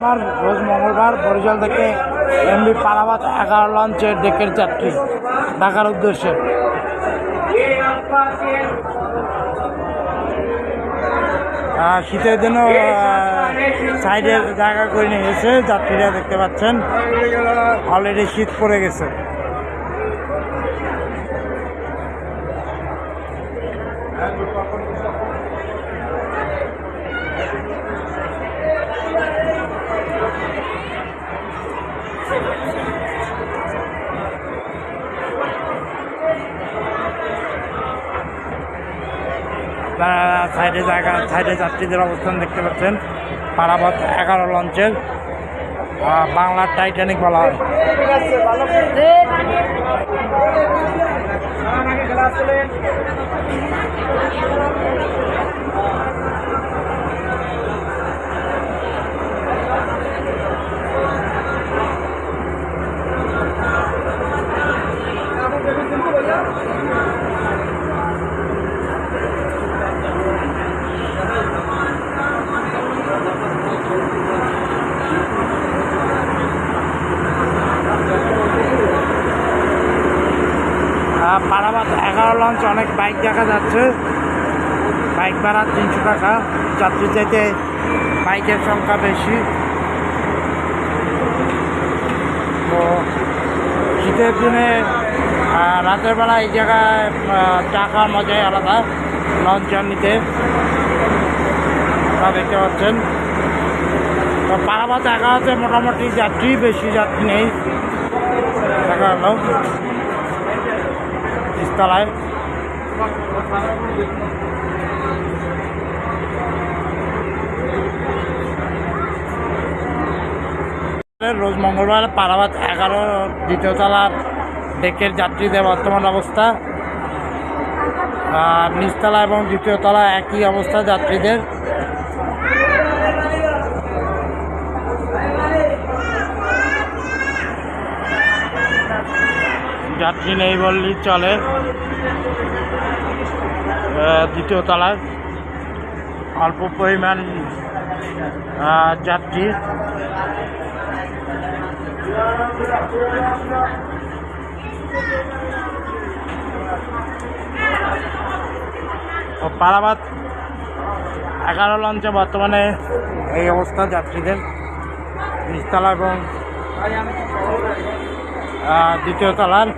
রোজ মঙ্গলবার বরিশাল থেকে এমবি পারাবাদ এগারো লঞ্চের ডেকের যাত্রী, ঢাকার উদ্দেশ্যে। শীতের জন্য সাইডের জায়গা করে নিয়ে গেছে, যাত্রীরা দেখতে পাচ্ছেন। অলরেডি শীত পড়ে গেছে। আপনারা সাইডে জায়গা, সাইডে যাত্রীদের অবস্থান দেখতে পাচ্ছেন। পারাবত এগারো লঞ্চের বাংলার টাইটানিক বলা হয়। পারাবাদ এগারো লঞ্চ, অনেক বাইক দেখা যাচ্ছে। বাইক ভাড়া তিনশো টাকা। যাত্রী চাইতে বাইকের সংখ্যা বেশি। তো শীতের দিনে রাতের বেলা এই জায়গায় খাওয়ার মজাই আলাদা, লঞ্চ জার্নিতে দেখতে পাচ্ছেন। তো পারাবাদ এগারোতে মোটামুটি যাত্রী, বেশি যাত্রী নেই। দেখা গেল নিচতলায় রোজ মঙ্গলবার পারাবাদ এগারো, দ্বিতীয় তলার ডেকের যাত্রীদের বর্তমান অবস্থা। আর নিচতলা এবং দ্বিতীয় তলা একই অবস্থা যাত্রীদের। যাত্রী নেই বললেই চলে। দ্বিতীয় তলায় অল্প পরিমাণ যাত্রী। ও পারাবাদ এগারো লঞ্চে বর্তমানে এই অবস্থা যাত্রীদের। নিচতলা এবং আহ, দ্বিতীয় তলার